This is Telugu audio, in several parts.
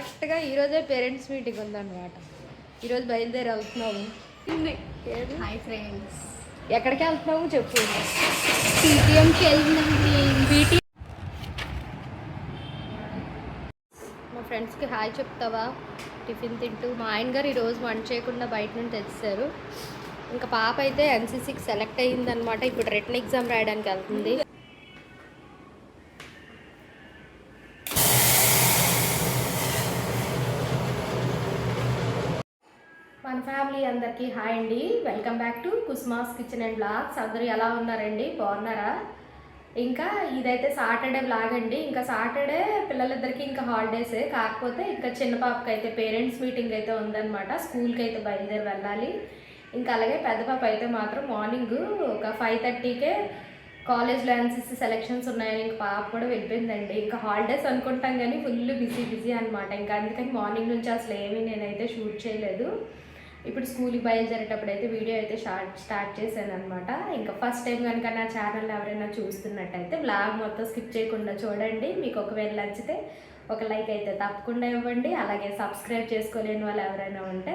కరెక్ట్గా ఈరోజే పేరెంట్స్ మీటింగ్ ఉందన్నమాట. ఈరోజు బయలుదేరి వెళ్తున్నాము? Hi friends. ఎక్కడికి వెళ్తున్నాము చెప్పు. పీటీఎంకి వెళ్తున్నాండి పీటీ మా ఫ్రెండ్స్కి హాయ్ చెప్తావా? టిఫిన్ తింటూ మా ఆయన గారు ఈరోజు వంట చేయకుండా బయట నుండి తెచ్చారు ఇంకా పాప అయితే ఎన్సీసీకి సెలెక్ట్ అయ్యిందనమాట ఇప్పుడు రిటర్న్ ఎగ్జామ్ రాయడానికి వెళ్తుంది. మన ఫ్యామిలీ అందరికీ హాయ్ అండి. Welcome back to Kusma's kitchen and blogs. అందరూ ఎలా ఉన్నారండి? బాగున్నారా? ఇంకా ఇదైతే సాటర్డే బ్లాగ్ అండి. ఇంకా సాటర్డే పిల్లలిద్దరికి ఇంకా హాలిడేసే. కాకపోతే ఇంకా చిన్న పాపకి అయితే పేరెంట్స్ మీటింగ్ అయితే ఉందన్నమాట. స్కూల్కి అయితే బయలుదేరి వెళ్ళాలి. ఇంకా అలాగే పెద్ద పాప అయితే మాత్రం మార్నింగ్ ఒక ఫైవ్ థర్టీకే కాలేజ్లో ఎన్సీసీ సెలెక్షన్స్ ఉన్నాయని ఇంకా పాప కూడా వెళ్ళిపోయిందండి. ఇంకా హాలిడేస్ అనుకుంటాం కానీ ఫుల్ బిజీ బిజీ అనమాట ఇంకా అందుకని మార్నింగ్ నుంచి అసలు ఏమీ నేనైతే షూట్ చేయలేదు. ఇప్పుడు స్కూల్కి బయలుదేరేటప్పుడు అయితే వీడియో అయితే స్టార్ట్ స్టార్ట్ చేశాను అనమాట ఇంకా ఫస్ట్ టైం కనుక నా ఛానల్ ఎవరైనా చూస్తున్నట్టయితే బ్లాగ్ మొత్తం స్కిప్ చేయకుండా చూడండి. మీకు ఒకవేళ నచ్చితే ఒక లైక్ అయితే తప్పకుండా ఇవ్వండి. అలాగే సబ్స్క్రైబ్ చేసుకోలేని వాళ్ళు ఎవరైనా ఉంటే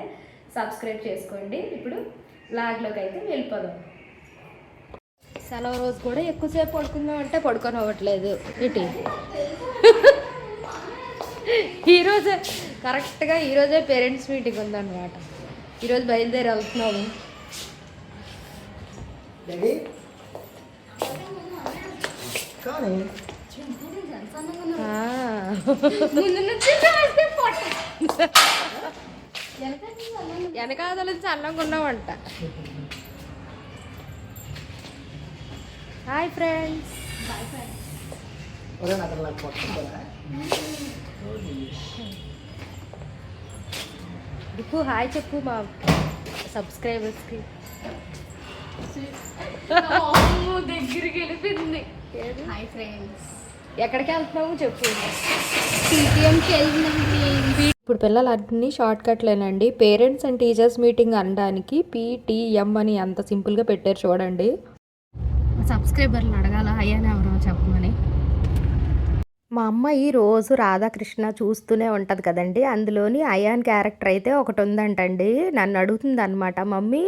సబ్స్క్రైబ్ చేసుకోండి. ఇప్పుడు బ్లాగ్లోకి అయితే వెళ్ళిపోదాం. సెలవు రోజు కూడా ఎక్కువసేపు పడుకుందాం అంటే పడుకొని అవ్వట్లేదు ఇటీ ఈరోజే కరెక్ట్గా ఈరోజే పేరెంట్స్ మీటింగ్ ఉందన్నమాట. ఈరోజు బయలుదేరి వెళ్తున్నాము డాడీ కానీ ఆ. ముందు నుంచి చూస్తే పొట్ట వెనకాదల నుంచి అన్నంగా ఉన్నామంట హాయ్ ఫ్రెండ్స్. నాకు పట్టుకుంటారా దిక్కు హాయ్ చెప్పు మా సబ్స్క్రైబర్స్కి. దగ్గరికి వెళ్ళిపోయింది. హాయ్ ఫ్రెండ్స్ ఎక్కడికి వెళ్తున్నాము చెప్పు. ఇప్పుడు పిల్లలు అన్ని షార్ట్ కట్లేనండి పేరెంట్స్ అండ్ టీచర్స్ మీటింగ్ అనడానికి పీటీఎం అని అంత సింపుల్గా పెట్టారు చూడండి. సబ్స్క్రైబర్లు అడగాల? అయ్యాను ఎవరో చెప్పమని. మా అమ్మాయి రోజు రాధాకృష్ణ చూస్తూనే ఉంటుంది కదండి. అందులోని అయాన్ క్యారెక్టర్ అయితే ఒకటి ఉందంటండి నన్ను అడుగుతుంది అనమాట మమ్మీ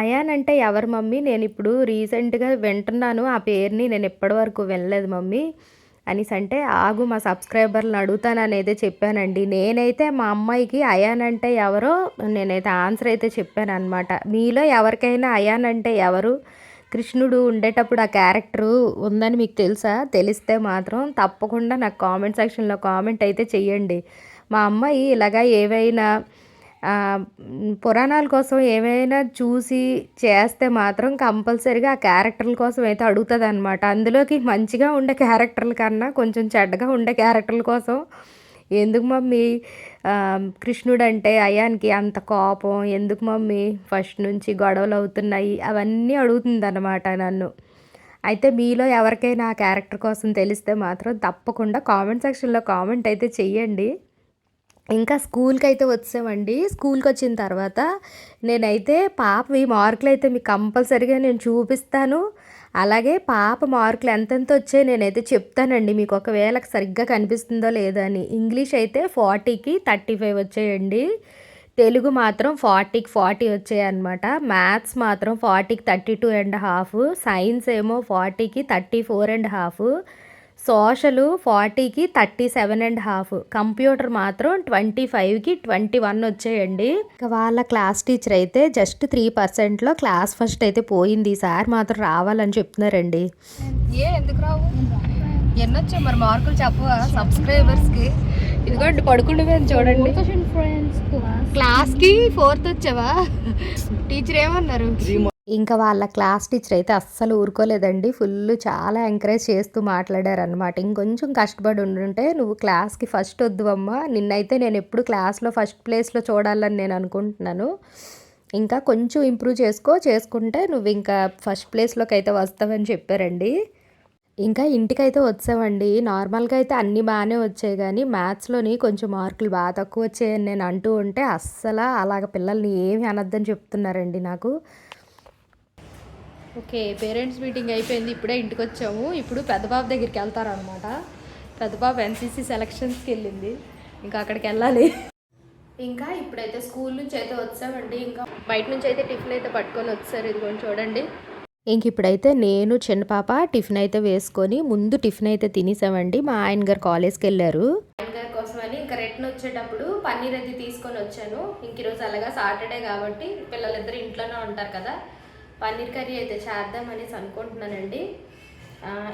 అయాన్ అంటే ఎవరు మమ్మీ? నేను ఇప్పుడు రీసెంట్గా వింటున్నాను ఆ పేరుని నేను ఇప్పటివరకు వినలేదు మమ్మీ అనేసి అంటే ఆగు మా సబ్స్క్రైబర్లను అడుగుతాను చెప్పానండి. నేనైతే మా అమ్మాయికి అయాన్ అంటే ఎవరో నేనైతే ఆన్సర్ అయితే చెప్పాను అనమాట మీలో ఎవరికైనా అయాన్ అంటే ఎవరు? కృష్ణుడు ఉండేటప్పుడు ఆ క్యారెక్టరు ఉందని మీకు తెలుసా? తెలిస్తే మాత్రం తప్పకుండా నాకు కామెంట్ సెక్షన్లో కామెంట్ అయితే చెయ్యండి. మా అమ్మాయి ఇలాగా ఏవైనా పురాణాల కోసం ఏమైనా చూసి చేస్తే మాత్రం కంపల్సరీగా ఆ క్యారెక్టర్ల కోసం అయితే అడుగుతుంది అనమాట అందులోకి మంచిగా ఉండే క్యారెక్టర్ల కన్నా కొంచెం చెడ్డగా ఉండే క్యారెక్టర్ల కోసం ఎందుకు మమ్మీ కృష్ణుడు అంటే అయానికి అంత కోపం ఎందుకు మమ్మీ? ఫస్ట్ నుంచి గొడవలు అవుతున్నాయి. అవన్నీ అడుగుతుంది అనమాట నన్ను. అయితే మీలో ఎవరికైనా ఆ క్యారెక్టర్ కోసం తెలిస్తే మాత్రం తప్పకుండా కామెంట్ సెక్షన్లో కామెంట్ అయితే చెయ్యండి. ఇంకా స్కూల్కి అయితే వచ్చామండి. స్కూల్కి వచ్చిన తర్వాత నేనైతే పాపవి మార్కులు అయితే మీకు కంపల్సరీగా నేను చూపిస్తాను. అలాగే పాప మార్కులు ఎంతెంత వచ్చాయి నేనైతే చెప్తానండి. మీకు ఒకవేళ సరిగ్గా కనిపిస్తుందో లేదో అని. ఇంగ్లీష్ అయితే ఫార్టీకి థర్టీ ఫైవ్ వచ్చాయండి. తెలుగు మాత్రం ఫార్టీకి ఫార్టీ వచ్చాయి అనమాట మ్యాథ్స్ మాత్రం ఫార్టీకి thirty two and half. Science ఏమో ఫార్టీకి thirty four and half. Social ఫార్టీకి thirty seven and half. Computer మాత్రం ట్వంటీ ఫైవ్కి ట్వంటీ వన్ వచ్చాయండి. ఇంకా వాళ్ళ క్లాస్ టీచర్ అయితే జస్ట్ త్రీ పర్సెంట్లో క్లాస్ ఫస్ట్ అయితే పోయింది. ఈసారి మాత్రం రావాలని చెప్తున్నారండి. ఏ ఎందుకు రావు? ఎన్ని వచ్చాయి మరి మార్కులు చెప్పవా? సబ్స్క్రైబర్స్కి. ఇదిగోండి పడుకుండిపోయింది చూడండి. ఫ్రెండ్స్ క్లాస్ క్లాస్కి ఫోర్త్ వచ్చావా? టీచర్ ఏమన్నారు? ఇంకా వాళ్ళ క్లాస్ టీచర్ అయితే అస్సలు ఊరుకోలేదండి. ఫుల్ చాలా ఎంకరేజ్ చేస్తూ మాట్లాడారు అనమాట ఇంకొంచెం కష్టపడి ఉండుంటే నువ్వు క్లాస్కి ఫస్ట్ వద్దు అమ్మ నిన్నైతే నేను ఎప్పుడు క్లాస్లో ఫస్ట్ ప్లేస్లో చూడాలని నేను అనుకుంటున్నాను. ఇంకా కొంచెం ఇంప్రూవ్ చేసుకో. చేసుకుంటే నువ్వు ఇంకా ఫస్ట్ ప్లేస్లోకి అయితే వస్తావని చెప్పారండి. ఇంకా ఇంటికైతే వచ్చామండి. నార్మల్గా అయితే అన్నీ బాగానే వచ్చాయి కానీ మ్యాథ్స్లోని కొంచెం మార్కులు బాగా తక్కువ వచ్చాయని నేను అంటూ ఉంటే అస్సలు అలాగ పిల్లల్ని ఏమి అనొద్దని చెప్తున్నారండి నాకు. ఓకే పేరెంట్స్ మీటింగ్ అయిపోయింది ఇప్పుడే ఇంటికి వచ్చాము ఇప్పుడు పెద్ద బాబు దగ్గరికి వెళ్తారనమాట పెద్ద బాబు ఎన్సీసీ సెలక్షన్స్కి వెళ్ళింది. ఇంకా అక్కడికి వెళ్ళాలి. ఇంకా ఇప్పుడైతే స్కూల్ నుంచి అయితే వచ్చామండి. ఇంకా బయట నుంచి అయితే టిఫిన్ అయితే పట్టుకొని వచ్చారు. ఇదిగోండి చూడండి. ఇంక ఇప్పుడైతే నేను చిన్న పాప టిఫిన్ అయితే వేసుకొని ముందు టిఫిన్ అయితే తినేసామండి. మా ఆయన గారు కాలేజ్కి వెళ్ళారు. ఆయన గారి కోసమని ఇంకా రిటర్న్ వచ్చేటప్పుడు పన్నీర్ అయితే తీసుకొని వచ్చాను. ఇంక ఈరోజు అలాగా సాటర్డే కాబట్టి పిల్లలిద్దరు ఇంట్లోనే ఉంటారు కదా. పన్నీర్ కర్రీ అయితే చేద్దాం అనేసి అనుకుంటున్నానండి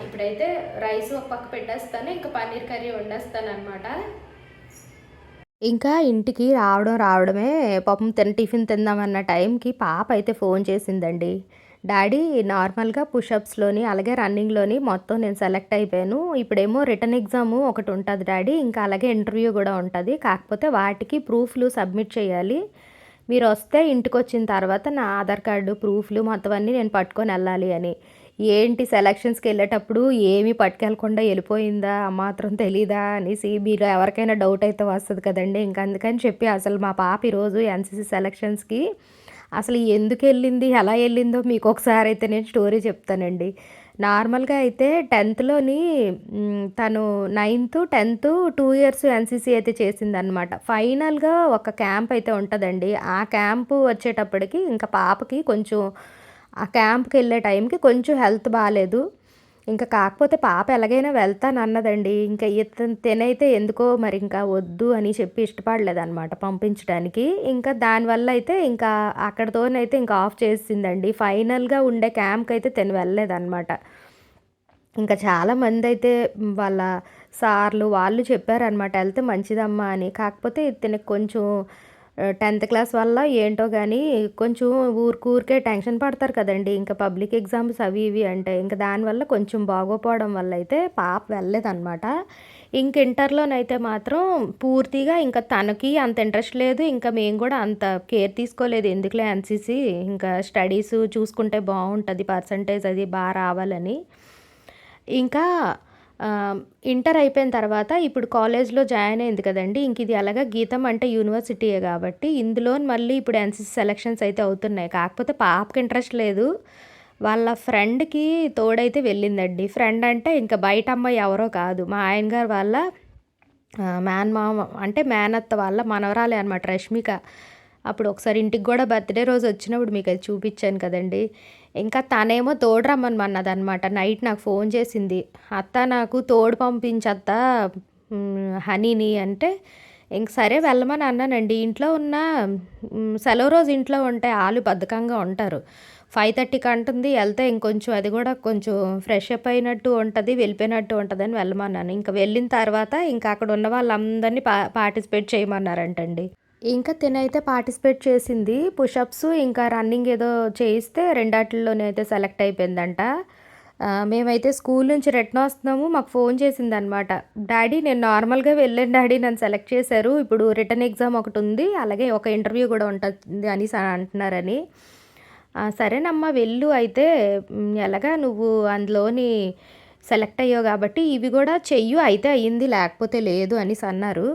ఇప్పుడైతే రైస్ ఒక పక్క పెట్టేస్తాను ఇంకా పన్నీర్ కర్రీ వండేస్తాను అనమాట ఇంకా ఇంటికి రావడం రావడమే పాపం తిన టిఫిన్ తిందామన్న టైంకి పాప అయితే ఫోన్ చేసిందండి. డాడీ నార్మల్గా పుషప్స్లోని అలాగే రన్నింగ్లోని మొత్తం నేను సెలెక్ట్ అయిపోయాను. ఇప్పుడేమో రిటర్న్ ఎగ్జామ్ ఒకటి ఉంటుంది డాడీ ఇంకా అలాగే ఇంటర్వ్యూ కూడా ఉంటుంది. కాకపోతే వాటికి ప్రూఫ్లు సబ్మిట్ చేయాలి. మీరు వస్తే ఇంటికి వచ్చిన తర్వాత నా ఆధార్ కార్డు ప్రూఫ్లు మొత్తం అన్నీ నేను పట్టుకొని వెళ్ళాలి అని. ఏంటి సెలక్షన్స్కి వెళ్ళేటప్పుడు ఏమీ పట్టుకెళ్ళకుండా వెళ్ళిపోయిందా? ఆ మాత్రం తెలీదా అనేసి మీరు ఎవరికైనా డౌట్ అయితే వస్తుంది కదండి. ఇంకా అందుకని చెప్పి అసలు మా పాప ఈరోజు ఎన్సీసీ సెలక్షన్స్కి అసలు ఎందుకు వెళ్ళింది ఎలా వెళ్ళిందో మీకు ఒకసారి అయితే నేను స్టోరీ చెప్తానండి. నార్మల్గా అయితే టెన్త్లోని తను ninth tenth two years NCC అయితే చేసిందనమాట ఫైనల్గా ఒక క్యాంప్ అయితే ఉంటుందండి. ఆ క్యాంప్ వచ్చేటప్పటికి ఇంకా పాపకి కొంచెం ఆ క్యాంప్కి వెళ్ళే టైంకి కొంచెం హెల్త్ బాగాలేదు ఇంకా కాకపోతే పాప ఎలాగైనా వెళ్తాను అన్నదండి ఇంకా ఇతను తినైతే ఎందుకో మరి ఇంకా వద్దు అని చెప్పి ఇష్టపడలేదన్నమాట పంపించడానికి ఇంకా దానివల్ల అయితే ఇంకా అక్కడితోనైతే ఇంకా ఆఫ్ చేసిందండి. ఫైనల్గా ఉండే క్యాంప్కి అయితే తిని వెళ్ళలేదన్నమాట. ఇంకా చాలామంది అయితే వాళ్ళ సార్లు వాళ్ళు చెప్పారనమాట వెళ్తే మంచిదమ్మా అని. కాకపోతే తినకు కొంచెం టెన్త్ క్లాస్ వల్ల ఏంటో కానీ కొంచెం ఊరికూరికే టెన్షన్ పడతారు కదండి. ఇంకా పబ్లిక్ ఎగ్జామ్స్ అవి ఇవి అంటే ఇంకా దానివల్ల కొంచెం బాగోపోవడం వల్ల అయితే పాప వెళ్ళలేదన్నమాట. ఇంక ఇంటర్లోనైతే మాత్రం పూర్తిగా ఇంకా తనకి అంత ఇంట్రెస్ట్ లేదు. ఇంకా మేము కూడా అంత కేర్ తీసుకోలేదు. ఎందుకులే ఎన్సీసీ ఇంకా స్టడీస్ చూసుకుంటే బాగుంటుంది పర్సంటేజ్ అది బాగా రావాలని. ఇంకా ఇంటర్ అయిపోయిన తర్వాత ఇప్పుడు కాలేజ్లో జాయిన్ అయింది కదండి. ఇంక ఇది అలాగా గీతం అంటే యూనివర్సిటీయే కాబట్టి ఇందులో మళ్ళీ ఇప్పుడు ఎన్సీసీ సెలక్షన్స్ అయితే అవుతున్నాయి. కాకపోతే పాపకి ఇంట్రెస్ట్ లేదు. వాళ్ళ ఫ్రెండ్కి తోడైతే వెళ్ళిందండి. ఫ్రెండ్ అంటే ఇంకా బయట అమ్మాయి ఎవరో కాదు. మా ఆయన గారు వాళ్ళ మేనమామ మామ అంటే మేనత్త వాళ్ళ మనవరాలే అనమాట రష్మిక. అప్పుడు ఒకసారి ఇంటికి కూడా బర్త్డే రోజు వచ్చినప్పుడు మీకు అది చూపించాను కదండి. ఇంకా తనేమో తోడు రమ్మన్నది నైట్ నాకు ఫోన్ చేసింది. అత్త నాకు తోడు పంపించత్త హనీని అంటే ఇంక సరే వెళ్ళమని అన్నానండి. ఇంట్లో ఉన్న సెలవు రోజు ఇంట్లో ఉంటే ఆలు బద్ధకంగా ఉంటారు. ఫైవ్ థర్టీకి అంటుంది. వెళ్తే ఇంకొంచెం అది కూడా కొంచెం ఫ్రెష్ అప్ అయినట్టు ఉంటుంది వెళ్ళిపోయినట్టు ఉంటుంది అని వెళ్ళమన్నాను. ఇంకా వెళ్ళిన తర్వాత ఇంకా అక్కడ ఉన్న వాళ్ళందరినీ పా పార్టిసిపేట్ చేయమన్నారంటండి. ఇంకా తినైతే పార్టిసిపేట్ చేసింది. పుషప్స్ ఇంకా రన్నింగ్ ఏదో చేయిస్తే రెండాటిల్లోనే అయితే సెలెక్ట్ అయిపోయిందంట. మేమైతే స్కూల్ నుంచి రిటర్న్ వస్తున్నాము. మాకు ఫోన్ చేసింది అనమాట డాడీ నేను నార్మల్గా వెళ్ళాను డాడీ నన్ను సెలెక్ట్ చేశారు. ఇప్పుడు రిటర్న్ ఎగ్జామ్ ఒకటి ఉంది. అలాగే ఒక ఇంటర్వ్యూ కూడా ఉంటుంది అని అంటున్నారని. సరేనమ్మా వెళ్ళు. అయితే ఎలాగా నువ్వు అందులోని సెలెక్ట్ అయ్యావు కాబట్టి ఇవి కూడా చెయ్యు. అయితే అయ్యింది లేకపోతే లేదు అనేసి అన్నారు.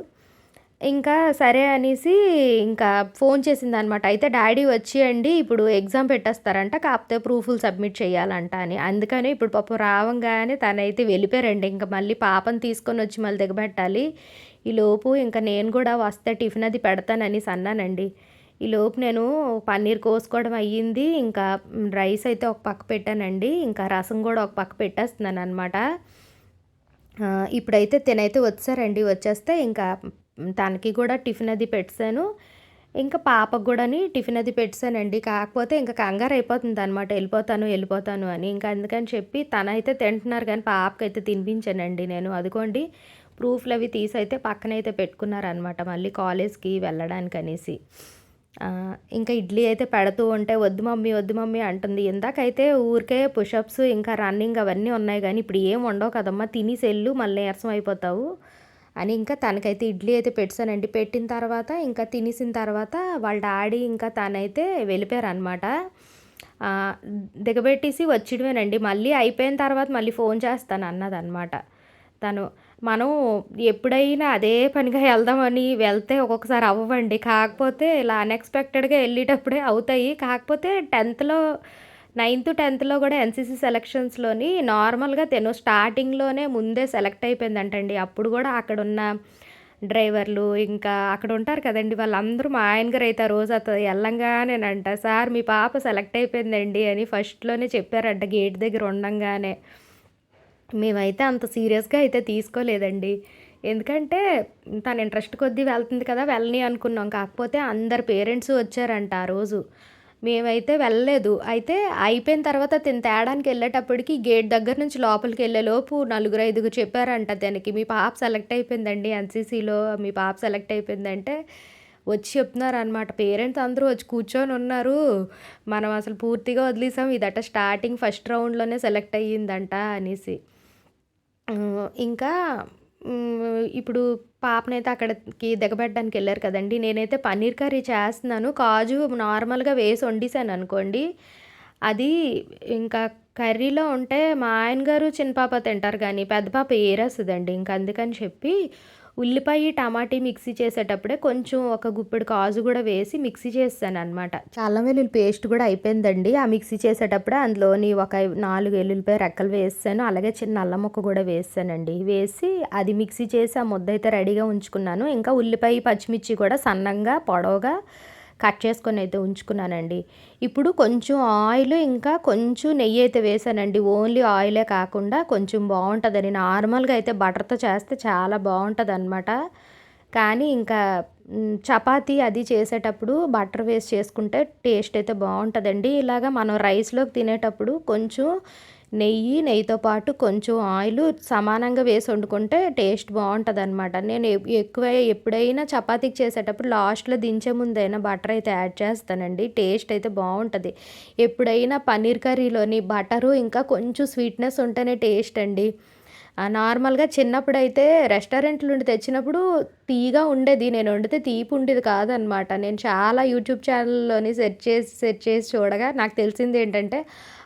ఇంకా సరే అనేసి ఇంకా ఫోన్ చేసింది అనమాట అయితే డాడీ వచ్చేయండి ఇప్పుడు ఎగ్జామ్ పెట్టేస్తారంట కాకపోతే ప్రూఫ్లు సబ్మిట్ చేయాలంట అని. అందుకని ఇప్పుడు పాపం రావంగానే తనైతే వెళ్ళిపోయారండి. ఇంకా మళ్ళీ పాపను తీసుకొని వచ్చి మళ్ళీ దిగబెట్టాలి. ఈలోపు ఇంకా నేను కూడా వస్తే టిఫిన్ అది పెడతాననేసి అన్నానండి. ఈ లోపు నేను పన్నీర్ కోసుకోవడం అయ్యింది. ఇంకా రైస్ అయితే ఒక పక్క పెట్టానండి. ఇంకా రసం కూడా ఒక పక్క పెట్టేస్తున్నాను అనమాట ఇప్పుడైతే తినైతే వచ్చారండి. వచ్చేస్తే ఇంకా తనకి కూడా టిఫిన్ అది పెట్టాను. ఇంకా పాపకు కూడాని టిఫిన్ అది పెట్టానండి. కాకపోతే ఇంకా కంగారు అయిపోతుంది అనమాట వెళ్ళిపోతాను వెళ్ళిపోతాను అని. ఇంకా అందుకని చెప్పి తనైతే తింటున్నారు కానీ పాపకైతే తినిపించానండి నేను. అదిగోండి ప్రూఫ్లు అవి తీసి అయితే పక్కనైతే పెట్టుకున్నారనమాట మళ్ళీ కాలేజ్కి వెళ్ళడానికి అనేసి. ఇంకా ఇడ్లీ అయితే పెడుతూ ఉంటే వద్దు మమ్మీ వద్దు మమ్మీ అంటుంది. ఇందాకైతే ఊరికే పుషప్స్ ఇంకా రన్నింగ్ అవన్నీ ఉన్నాయి కానీ ఇప్పుడు ఏం ఉండవు కదమ్మా. తిని సెల్లు మళ్ళీ నీరసం అయిపోతావు. అని ఇంకా తనకైతే ఇడ్లీ అయితే పెట్టానండి పెట్టిన తర్వాత ఇంకా తినేసిన తర్వాత వాళ్ళ డాడీ ఇంకా తనైతే వెళ్ళిపోయారు అనమాట దిగబెట్టేసి వచ్చిడమేనండి. మళ్ళీ అయిపోయిన తర్వాత మళ్ళీ ఫోన్ చేస్తాను అన్నదన్నమాట. తను మనం ఎప్పుడైనా అదే పనిగా వెళ్దామని వెళ్తే ఒక్కొక్కసారి అవ్వండి. కాకపోతే ఇలా అన్ఎక్స్పెక్టెడ్గా వెళ్ళేటప్పుడే అవుతాయి. కాకపోతే టెన్త్లో నైన్త్ టెన్త్లో కూడా ఎన్సీసీ సెలక్షన్స్లోని నార్మల్గా తెను స్టార్టింగ్లోనే ముందే సెలెక్ట్ అయిపోయిందంటండి. అప్పుడు కూడా అక్కడ ఉన్న డ్రైవర్లు ఇంకా అక్కడ ఉంటారు కదండి వాళ్ళందరూ మా ఆయన గారు అయితే ఆ రోజు అతను వెళ్ళంగానేనంట సార్ మీ పాప సెలెక్ట్ అయిపోయిందండి అని ఫస్ట్లోనే చెప్పారంట గేట్ దగ్గర ఉండంగానే. మేమైతే అంత సీరియస్గా అయితే తీసుకోలేదండి. ఎందుకంటే తన ఇంట్రెస్ట్ కొద్దీ వెళ్తుంది కదా వెళ్ళని అనుకున్నాం. కాకపోతే అందరు పేరెంట్స్ వచ్చారంట ఆ రోజు. మేమైతే వెళ్ళలేదు. అయితే అయిపోయిన తర్వాత తిన తేడానికి వెళ్ళేటప్పటికి గేట్ దగ్గర నుంచి లోపలికి వెళ్ళేలోపు నలుగురు ఐదుగురు చెప్పారంట దానికి మీ పాప సెలెక్ట్ అయిపోయిందండి ఎన్సీసీలో మీ పాప సెలెక్ట్ అయిపోయిందంటే వచ్చి చెప్తున్నారు అనమాట పేరెంట్స్ అందరూ వచ్చి కూర్చొని ఉన్నారు. మనం అసలు పూర్తిగా వదిలేసాం. ఇదట స్టార్టింగ్ ఫస్ట్ రౌండ్లోనే సెలెక్ట్ అయ్యిందంట అనేసి. ఇంకా ఇప్పుడు పాపనైతే అక్కడికి దిగబెట్టడానికి వెళ్ళారు కదండి. నేనైతే పన్నీర్ కర్రీ చేస్తున్నాను. కాజు నార్మల్గా వేసి వండేసాను అనుకోండి. అది ఇంకా కర్రీలో ఉంటే మా ఆయన గారు చిన్న పాప తింటారు కానీ పెద్ద పాప ఏరేస్తుందండి ఇంకా అందుకని చెప్పి ఉల్లిపాయ టమాటీ మిక్సీ చేసేటప్పుడే కొంచెం ఒక గుప్పెడు కాజు కూడా వేసి మిక్సీ చేస్తాను అనమాట చాలా వెల్లుల్లి పేస్ట్ కూడా అయిపోయిందండి. ఆ మిక్సీ చేసేటప్పుడే అందులోని ఒక నాలుగు వెల్లుల్లిపాయ రెక్కలు వేసాను అలాగే చిన్న అల్లం ముక్క కూడా వేసానండి వేసి అది మిక్సీ చేసి ఆ ముద్ద అయితే రెడీగా ఉంచుకున్నాను. ఇంకా ఉల్లిపాయ పచ్చిమిర్చి కూడా సన్నంగా పొడవుగా కట్ చేసుకొని అయితే ఉంచుకున్నానండి. ఇప్పుడు కొంచెం ఆయిల్ ఇంకా కొంచెం నెయ్యి అయితే వేసానండి. ఓన్లీ ఆయిలే కాకుండా కొంచెం బాగుంటుందని నార్మల్గా అయితే బటర్తో చేస్తే చాలా బాగుంటుంది అనమాట కానీ ఇంకా చపాతీ అది చేసేటప్పుడు బటర్ వేస్ట్ చేసుకుంటే టేస్ట్ అయితే బాగుంటుందండి. ఇలాగ మనం రైస్లోకి తినేటప్పుడు కొంచెం నెయ్యి నెయ్యితో పాటు కొంచెం ఆయిల్ సమానంగా వేసి వండుకుంటే టేస్ట్ బాగుంటుంది అనమాట నేను ఎక్కువ ఎప్పుడైనా చపాతీకి చేసేటప్పుడు లాస్ట్లో దించే ముందైనా బటర్ అయితే యాడ్ చేస్తానండి. టేస్ట్ అయితే బాగుంటుంది. ఎప్పుడైనా పన్నీర్ కర్రీలోని బటరు ఇంకా కొంచెం స్వీట్నెస్ ఉంటేనే టేస్ట్ అండి. ఆ, నార్మల్గా చిన్నప్పుడు అయితే రెస్టారెంట్ల నుండి తెచ్చినప్పుడు తీగా ఉండేది. నేను వండితే తీపి ఉండేది కాదనమాట నేను చాలా యూట్యూబ్ ఛానల్లోని సెర్చ్ చేసి సెర్చ్ చేసి చూడగా నాకు తెలిసింది ఏంటంటే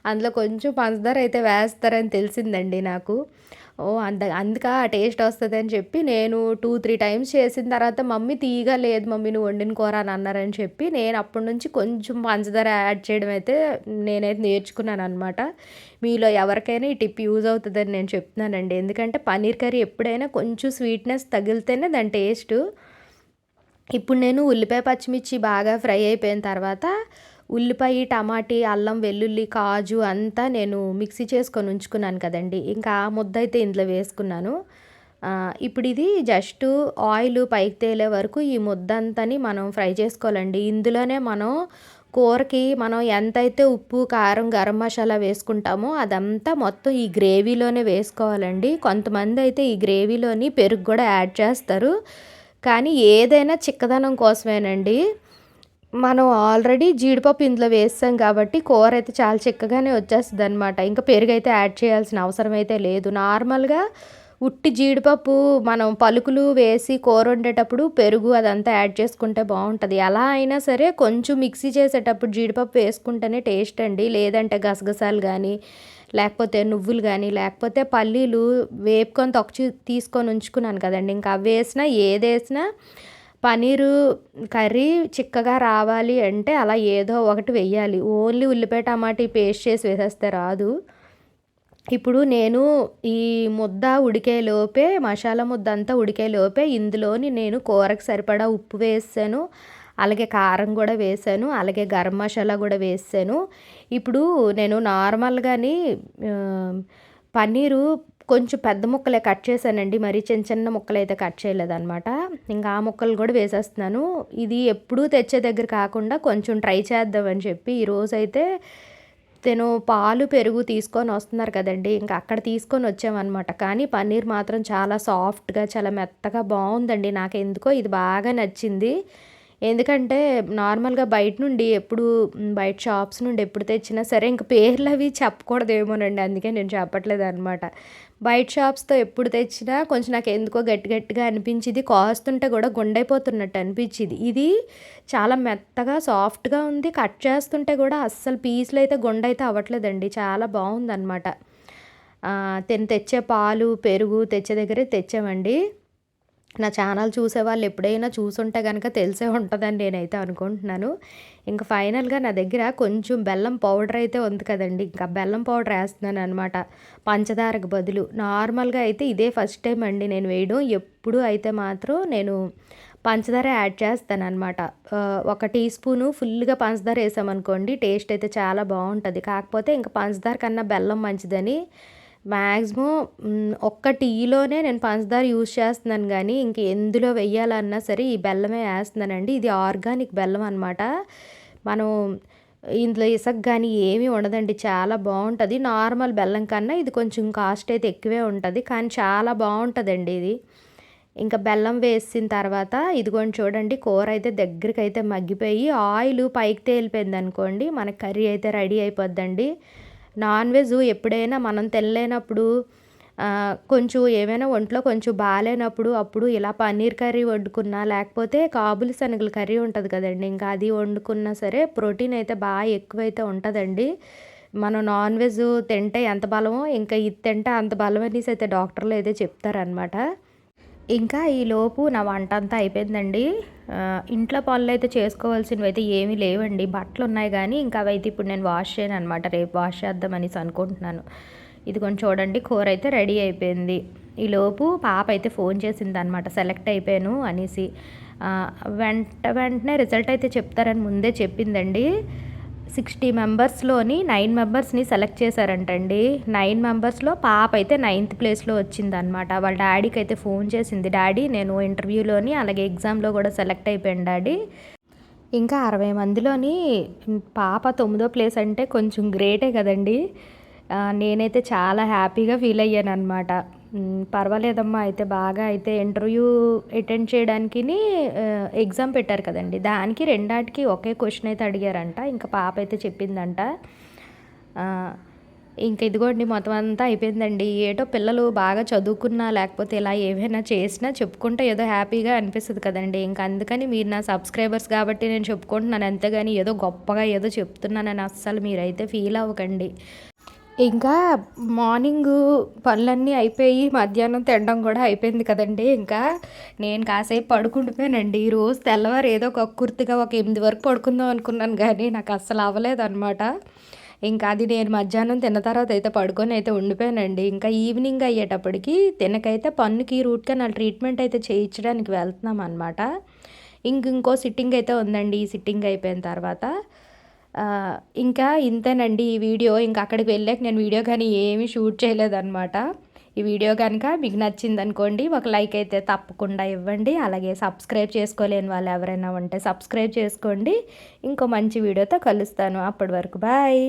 అందులో కొంచెం పంచదార అయితే వేస్తారని తెలిసిందండి నాకు. ఓ అంత అందుక ఆ టేస్ట్ వస్తుంది అని చెప్పి నేను టూ త్రీ టైమ్స్ చేసిన తర్వాత మమ్మీ తీయగా లేదు మమ్మీ నువ్వు వండిన కూర అని అన్నారని చెప్పి నేను అప్పటి నుంచి కొంచెం పంచదార యాడ్ చేయడం అయితే నేనైతే నేర్చుకున్నాను అనమాట మీలో ఎవరికైనా ఈ టిప్ యూజ్ అవుతుందని నేను చెప్తున్నానండి. ఎందుకంటే పన్నీర్ కర్రీ ఎప్పుడైనా కొంచెం స్వీట్నెస్ తగిలితేనే దాని టేస్ట్. ఇప్పుడు నేను ఉల్లిపాయ పచ్చిమిర్చి బాగా ఫ్రై అయిపోయిన తర్వాత ఉల్లిపాయ టమాటీ అల్లం వెల్లుల్లి కాజు అంతా నేను మిక్సీ చేసుకొని ఉంచుకున్నాను కదండి. ఇంకా ఆ ముద్ద అయితే ఇందులో వేసుకున్నాను. ఇప్పుడు ఇది జస్ట్ ఆయిల్ పైకి తేలే వరకు ఈ ముద్ద అంతని మనం ఫ్రై చేసుకోవాలండి. ఇందులోనే మనం కూరకి మనం ఎంతైతే ఉప్పు కారం గరం మసాలా వేసుకుంటామో అదంతా మొత్తం ఈ గ్రేవీలోనే వేసుకోవాలండి. కొంతమంది అయితే ఈ గ్రేవీలోని పెరుగు కూడా యాడ్ చేస్తారు. కానీ ఏదైనా చిక్కదనం కోసమేనండి. మనం ఆల్రెడీ జీడిపప్పు ఇందులో వేస్తాం కాబట్టి కూర అయితే చాలా చిక్కగానే వచ్చేస్తుంది అనమాట ఇంకా పెరుగు అయితే యాడ్ చేయాల్సిన అవసరం అయితే లేదు. నార్మల్గా ఉట్టి జీడిపప్పు మనం పలుకులు వేసి కూర వండేటప్పుడు పెరుగు అదంతా యాడ్ చేసుకుంటే బాగుంటుంది. ఎలా అయినా సరే కొంచెం మిక్సీ చేసేటప్పుడు జీడిపప్పు వేసుకుంటేనే టేస్ట్ అండి. లేదంటే గసగసాలు కానీ లేకపోతే నువ్వులు కానీ లేకపోతే పల్లీలు వేపుకొని తొక్కి తీసుకొని ఉంచుకున్నాను కదండి. ఇంకా అవి వేసినా ఏది వేసినా పనీరు కర్రీ చిక్కగా రావాలి అంటే అలా ఏదో ఒకటి వెయ్యాలి. ఓన్లీ ఉల్లిపాయ టమాటీ పేస్ట్ చేసి వేసేస్తే రాదు. ఇప్పుడు నేను ఈ ముద్ద ఉడికే లోపే మసాలా ముద్ద అంతా ఉడికే లోపే ఇందులోని నేను కూరకు సరిపడా ఉప్పు వేసాను. అలాగే కారం కూడా వేసాను. అలాగే గరం మసాలా కూడా వేసాను. ఇప్పుడు నేను నార్మల్గాని పన్నీరు కొంచెం పెద్ద ముక్కలే కట్ చేశానండి. మరి చిన్న చిన్న ముక్కలు అయితే కట్ చేయలేదన్నమాట. ఇంకా ఆ ముక్కలు కూడా వేసేస్తున్నాను. ఇది ఎప్పుడూ తెచ్చే దగ్గర కాకుండా కొంచెం ట్రై చేద్దామని చెప్పి ఈరోజు అయితే తను పాలు పెరుగు తీసుకొని వస్తున్నారు కదండి. ఇంకా అక్కడ తీసుకొని వచ్చామన్నమాట. కానీ పన్నీర్ మాత్రం చాలా సాఫ్ట్గా చాలా మెత్తగా బాగుందండి. నాకు ఎందుకో ఇది బాగా నచ్చింది. ఎందుకంటే నార్మల్గా బయట నుండి ఎప్పుడు బయట షాప్స్ నుండి ఎప్పుడు తెచ్చినా సరే ఇంక పేర్లు అవి చెప్పకూడదేమోనండి. అందుకే నేను చెప్పట్లేదు అనమాట బయట షాప్స్తో ఎప్పుడు తెచ్చినా కొంచెం నాకు ఎందుకో గట్టి గట్టిగా అనిపించింది. కాస్తుంటే కూడా గుండైపోతున్నట్టు అనిపించింది. ఇది చాలా మెత్తగా సాఫ్ట్గా ఉంది. కట్ చేస్తుంటే కూడా అస్సలు పీస్లు అయితే గుండైతే అవ్వట్లేదండి. చాలా బాగుందన్నమాట. ఆ, తిని తెచ్చే పాలు పెరుగు తెచ్చే దగ్గరే తెచ్చామండి. నా ఛానల్ చూసే వాళ్ళు ఎప్పుడైనా చూసుంటే కనుక తెలిసే ఉంటుందని నేనైతే అనుకుంటున్నాను. ఇంకా ఫైనల్గా నా దగ్గర కొంచెం బెల్లం పౌడర్ అయితే ఉంది కదండి. ఇంకా బెల్లం పౌడర్ వేస్తున్నాను అనమాట పంచదారకు బదులు. నార్మల్గా అయితే ఇదే ఫస్ట్ టైం అండి నేను వేయడం. ఎప్పుడు అయితే మాత్రం నేను పంచదార యాడ్ చేస్తాను అనమాట ఒక టీ స్పూను ఫుల్గా పంచదార వేసామనుకోండి టేస్ట్ అయితే చాలా బాగుంటుంది. కాకపోతే ఇంకా పంచదార కన్నా బెల్లం మంచిదని మ్యాక్సిమం ఒక్క టీలోనే నేను పంచదార యూజ్ చేస్తున్నాను కానీ ఇంక ఎందులో వెయ్యాలన్నా సరే ఈ బెల్లమే వేస్తున్నానండి. ఇది ఆర్గానిక్ బెల్లం అనమాట మనం ఇందులో ఇసక్ కానీ ఏమీ ఉండదండి. చాలా బాగుంటుంది. నార్మల్ బెల్లం కన్నా ఇది కొంచెం కాస్ట్ అయితే ఎక్కువే ఉంటుంది. కానీ చాలా బాగుంటుందండి ఇది. ఇంకా బెల్లం వేసిన తర్వాత ఇదిగోండి చూడండి కూర అయితే దగ్గరికి అయితే మగ్గిపోయి ఆయిల్ పైకి తేలిపోయింది అనుకోండి మనకి కర్రీ అయితే రెడీ అయిపోద్దండి. నాన్ వెజ్ ఎప్పుడైనా మనం తినలేనప్పుడు కొంచెం ఏమైనా ఒంట్లో కొంచెం బాగాలేనప్పుడు అప్పుడు ఇలా పన్నీర్ కర్రీ వండుకున్నా లేకపోతే కాబులి శనగల కర్రీ ఉంటుంది కదండి. ఇంకా అది వండుకున్నా సరే ప్రోటీన్ అయితే బాగా ఎక్కువైతే ఉంటుందండి. మనం నాన్ వెజ్ తింటే ఎంత బలమో ఇంకా ఇది తింటే అంత బలం అనేసి అయితే డాక్టర్లు అయితే చెప్తారనమాట ఇంకా ఈలోపు నా వంట అంతా అయిపోయిందండి. ఇంట్లో పనులు అయితే చేసుకోవాల్సినవి అయితే ఏమీ లేవండి. బట్టలు ఉన్నాయి కానీ ఇంకా అవైతే ఇప్పుడు నేను వాష్ చేయను అనమాట రేపు వాష్ చేద్దామనేసి అనుకుంటున్నాను. ఇది కొంచెం చూడండి కూర అయితే రెడీ అయిపోయింది. ఈలోపు పాప అయితే ఫోన్ చేసింది అనమాట సెలెక్ట్ అయిపోయాను అనేసి. వెంట వెంటనే రిజల్ట్ అయితే చెప్తారని ముందే చెప్పిందండి. సిక్స్టీ మెంబర్స్లోని నైన్ మెంబర్స్ని సెలెక్ట్ చేశారంటండి. నైన్ మెంబర్స్లో పాప అయితే నైన్త్ ప్లేస్లో వచ్చిందనమాట వాళ్ళ డాడీకి అయితే ఫోన్ చేసింది డాడీ నేను ఇంటర్వ్యూలోని అలాగే ఎగ్జామ్లో కూడా సెలెక్ట్ అయిపోయాను డాడీ. ఇంకా అరవై మందిలోని పాప తొమ్మిదో ప్లేస్ అంటే కొంచెం గ్రేటే కదండి. నేనైతే చాలా హ్యాపీగా ఫీల్ అయ్యాను అనమాట పర్వాలేదమ్మా అయితే బాగా అయితే ఇంటర్వ్యూ అటెండ్ చేయడానికి ఎగ్జామ్ పెట్టారు కదండి. దానికి రెండాటికి ఒకే క్వశ్చన్ అయితే అడిగారంట. ఇంకా పాప అయితే చెప్పిందంట. ఇంకా ఇంక ఇదిగోండి మొత్తం అంతా అయిపోయిందండి. ఏటో పిల్లలు బాగా చదువుకున్నా లేకపోతే ఇలా ఏమైనా చేసినా చెప్పుకుంటే ఏదో హ్యాపీగా అనిపిస్తుంది కదండి. ఇంకా అందుకని మీరు నా సబ్స్క్రైబర్స్ కాబట్టి నేను చెప్పుకుంటున్నాను. అంతేగాని ఏదో గొప్పగా ఏదో చెప్తున్నానని అస్సలు మీరైతే ఫీల్ అవ్వకండి. ఇంకా మార్నింగ్ పనులన్నీ అయిపోయి మధ్యాహ్నం తినడం కూడా అయిపోయింది కదండి. ఇంకా నేను కాసేపు పడుకుండిపోయానండి ఈ రోజు తెల్లవారు ఏదో ఒక కుర్తిగా ఒక ఎనిమిది వరకు పడుకుందాం అనుకున్నాను కానీ నాకు అస్సలు అవ్వలేదు అనమాట ఇంకా అది నేను మధ్యాహ్నం తిన్న తర్వాత అయితే పడుకొని అయితే ఉండిపోయానండి. ఇంకా ఈవినింగ్ అయ్యేటప్పటికి తినకైతే పన్నుకి రూట్ కెనాల్ ట్రీట్మెంట్ అయితే చేయించడానికి వెళ్తున్నాం అనమాట ఇంక ఇంకో సిట్టింగ్ అయితే ఉందండి. ఈ సిట్టింగ్ అయిపోయిన తర్వాత ఇంకా ఇంతేనండి ఈ వీడియో. ఇంకా అక్కడికి వెళ్ళాక నేను వీడియో కానీ ఏమీ షూట్ చేయలేదన్నమాట. ఈ వీడియో కనుక మీకు నచ్చింది అనుకోండి ఒక లైక్ అయితే తప్పకుండా ఇవ్వండి. అలాగే సబ్స్క్రైబ్ చేసుకోలేని వాళ్ళు ఎవరైనా ఉంటే సబ్స్క్రైబ్ చేసుకోండి. ఇంకో మంచి వీడియోతో కలుస్తాను. అప్పటి వరకు బాయ్.